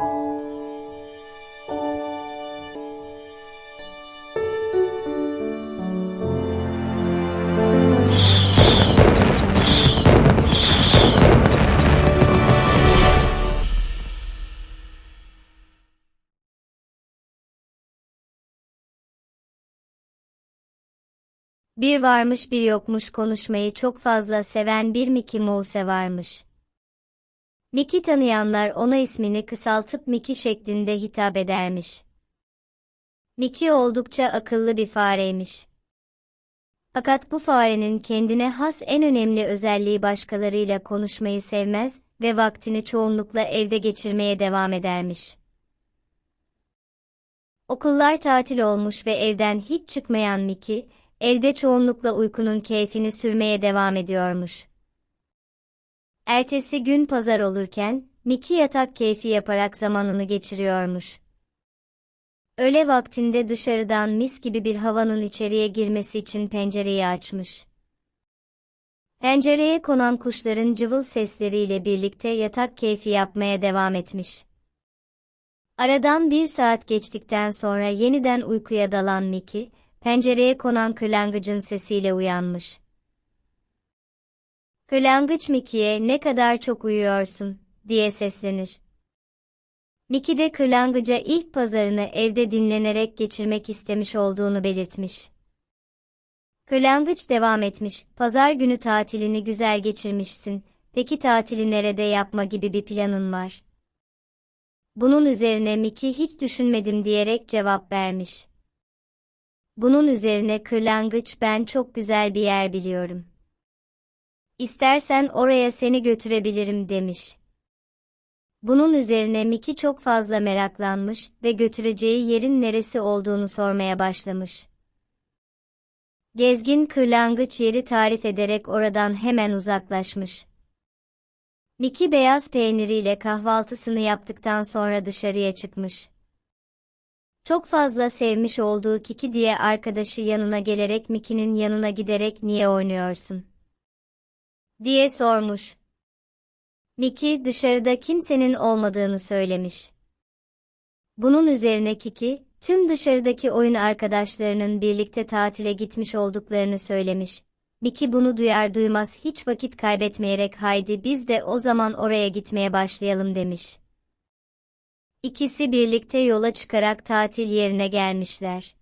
Bir varmış bir yokmuş konuşmayı çok fazla seven bir Mickey Mouse varmış. Mickey tanıyanlar ona ismini kısaltıp Mickey şeklinde hitap edermiş. Mickey oldukça akıllı bir fareymiş. Fakat bu farenin kendine has en önemli özelliği başkalarıyla konuşmayı sevmez ve vaktini çoğunlukla evde geçirmeye devam edermiş. Okullar tatil olmuş ve evden hiç çıkmayan Mickey, evde çoğunlukla uykunun keyfini sürmeye devam ediyormuş. Ertesi gün pazar olurken, Mickey yatak keyfi yaparak zamanını geçiriyormuş. Öğle vaktinde dışarıdan mis gibi bir havanın içeriye girmesi için pencereyi açmış. Pencereye konan kuşların cıvıl sesleriyle birlikte yatak keyfi yapmaya devam etmiş. Aradan bir saat geçtikten sonra yeniden uykuya dalan Mickey, pencereye konan kırlangıcın sesiyle uyanmış. Kırlangıç Mickey'e ne kadar çok uyuyorsun, diye seslenir. Mickey de kırlangıca ilk pazarını evde dinlenerek geçirmek istemiş olduğunu belirtmiş. Kırlangıç devam etmiş, pazar günü tatilini güzel geçirmişsin, peki tatili nerede yapma gibi bir planın var. Bunun üzerine Mickey hiç düşünmedim diyerek cevap vermiş. Bunun üzerine kırlangıç ben çok güzel bir yer biliyorum. İstersen oraya seni götürebilirim demiş. Bunun üzerine Mickey çok fazla meraklanmış ve götüreceği yerin neresi olduğunu sormaya başlamış. Gezgin kırlangıç yeri tarif ederek oradan hemen uzaklaşmış. Mickey beyaz peyniriyle kahvaltısını yaptıktan sonra dışarıya çıkmış. Çok fazla sevmiş olduğu Kiki diye arkadaşı yanına gelerek Mickey'nin yanına giderek niye oynuyorsun? Diye sormuş. Mickey dışarıda kimsenin olmadığını söylemiş. Bunun üzerine Kiki, tüm dışarıdaki oyun arkadaşlarının birlikte tatile gitmiş olduklarını söylemiş. Mickey bunu duyar duymaz hiç vakit kaybetmeyerek haydi biz de o zaman oraya gitmeye başlayalım demiş. İkisi birlikte yola çıkarak tatil yerine gelmişler.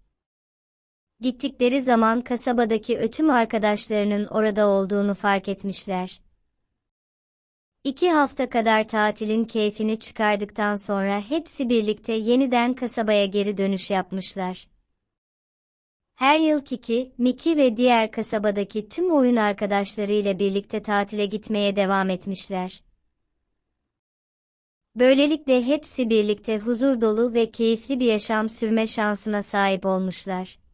Gittikleri zaman kasabadaki ötüm arkadaşlarının orada olduğunu fark etmişler. İki hafta kadar tatilin keyfini çıkardıktan sonra hepsi birlikte yeniden kasabaya geri dönüş yapmışlar. Her yıl Kiki, Miki ve diğer kasabadaki tüm oyun arkadaşlarıyla birlikte tatile gitmeye devam etmişler. Böylelikle hepsi birlikte huzur dolu ve keyifli bir yaşam sürme şansına sahip olmuşlar.